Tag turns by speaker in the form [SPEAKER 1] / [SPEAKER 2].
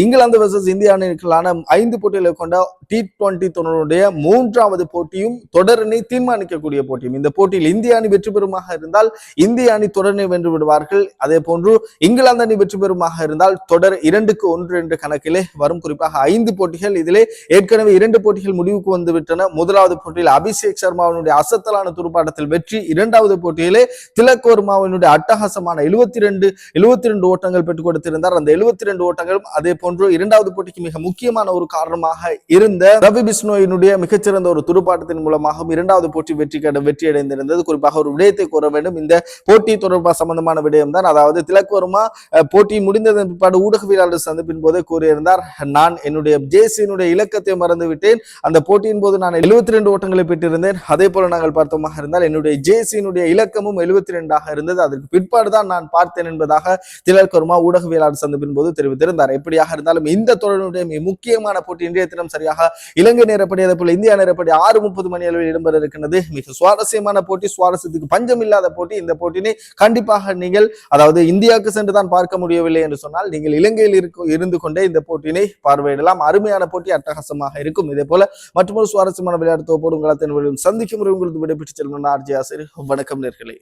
[SPEAKER 1] England versus இந்திய அணிகளான ஐந்து போட்டிகளை கொண்ட டி டுவெண்டி தொடருடைய மூன்றாவது போட்டியும் தொடரினை தீர்மானிக்கக்கூடிய போட்டியும். இந்த போட்டியில் இந்திய அணி வெற்றி பெறுமாக இருந்தால் இந்திய அணி தொடரினை வென்று விடுவார்கள். அதே போன்று இங்கிலாந்து அணி வெற்றி பெறுமாக இருந்தால் தொடர் இரண்டுக்கு ஒன்று என்ற கணக்கிலே வரும். குறிப்பாக ஐந்து போட்டிகள் இதிலே ஏற்கனவே இரண்டு போட்டிகள் முடிவுக்கு வந்துவிட்டன. முதலாவது போட்டியில் அபிஷேக் சர்மாவினுடைய அசத்தலான துடுப்பாட்டத்தில் வெற்றி இரண்டாவது போட்டியிலே திலக் வர்மாவினுடைய அட்டகாசமான எழுபத்தி ரெண்டு எழுபத்தி ரெண்டு ஓட்டங்கள் பெற்றுக் கொடுத்திருந்தார். அந்த எழுபத்தி ரெண்டு ஓட்டங்களும் அதே போன்று இரண்டாவது போட்டிக்கு மிக முக்கியமான ஒரு காரணமாக இருந்த ரவி பிஸ்னோயினுடைய மிகச்சிறந்த ஒரு துடுப்பாட்டத்தின் மூலமாகவும் இரண்டாவது போட்டி வெற்றி கட வெற்றி அடைந்திருந்தது. குறிப்பாக ஒரு விடயத்தை கூற வேண்டும். இந்த போட்டி தொடர்பாக சம்பந்தமான விடயம் தான் அதாவது திலக்குவருமா போட்டி முடிந்ததன் பிற்பாடு ஊடகவியலாளர் சந்திப்பின் போதே கூறியிருந்தார் நான் என்னுடைய ஜேசியினுடைய இலக்கத்தை மறந்துவிட்டேன். அந்த போட்டியின் போது நான் எழுபத்தி ரெண்டு ஓட்டங்களை பெற்றிருந்தேன். அதே போல நாங்கள் பார்த்தோமாக இருந்தால் என்னுடைய ஜேசியினுடைய இலக்கமும் எழுபத்தி ரெண்டாக இருந்தது. அதற்கு பிற்பாடு தான் நான் பார்த்தேன் என்பதாக திலக்குவருமா ஊடகவியலாளர் சந்திப்பின் போது தெரிவித்திருந்தார். எப்படியாக இருந்தாலும் இந்த தொடருடைய மிக முக்கியமான போட்டி இன்றைய தினம் சரியாக இலங்கை நேரப்படி அதே போல இந்தியா நேரப்படி ஆறு முப்பது மணி அளவில் இடம்பெற இருக்கின்றது. மிக சுவாரஸ்யமான போட்டி சுவாரஸ்யத்துக்கு பஞ்சம் இல்லாத போட்டி. இந்த போட்டினை கண்டிப்பாக நீங்கள் அதாவது இந்தியாவுக்கு சென்று தான் பார்க்க முடியவில்லை என்று சொன்னால் நீங்கள் இலங்கையில் இருக்கும் இருந்து கொண்டே இந்த போட்டியினை பார்வையிடலாம். அருமையான போட்டி அட்டகாசமாக இருக்கும். இதே போல மற்றொரு சுவாரஸ்யமான விளையாட்டு தொகுப்போடு உங்களை சந்திக்கும் முறை உங்களுக்கு விடைபெற்று செல்வன் ஆர்ஜி ஆசிரியர். வணக்கம் நேர்களே.